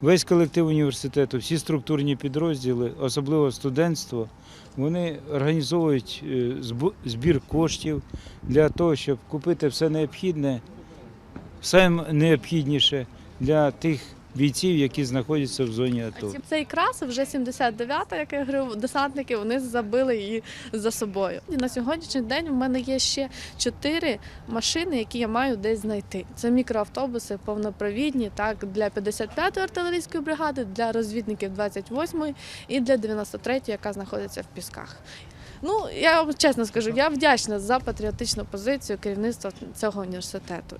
Весь колектив університету, всі структурні підрозділи, особливо студентство, вони організовують е, збір коштів для того, щоб купити все необхідне, все необхідніше для тих бійців, які знаходяться в зоні АТО. Цей крас вже 79-та, як я говорю, десантники вони забили її за собою. І на сьогоднішній день в мене є ще чотири машини, які я маю десь знайти. Це мікроавтобуси повнопровідні, так для 55-ї артилерійської бригади, для розвідників 28-ї і для 93-ї, яка знаходиться в Пісках. Ну, я вам чесно скажу, я вдячна за патріотичну позицію керівництва цього університету.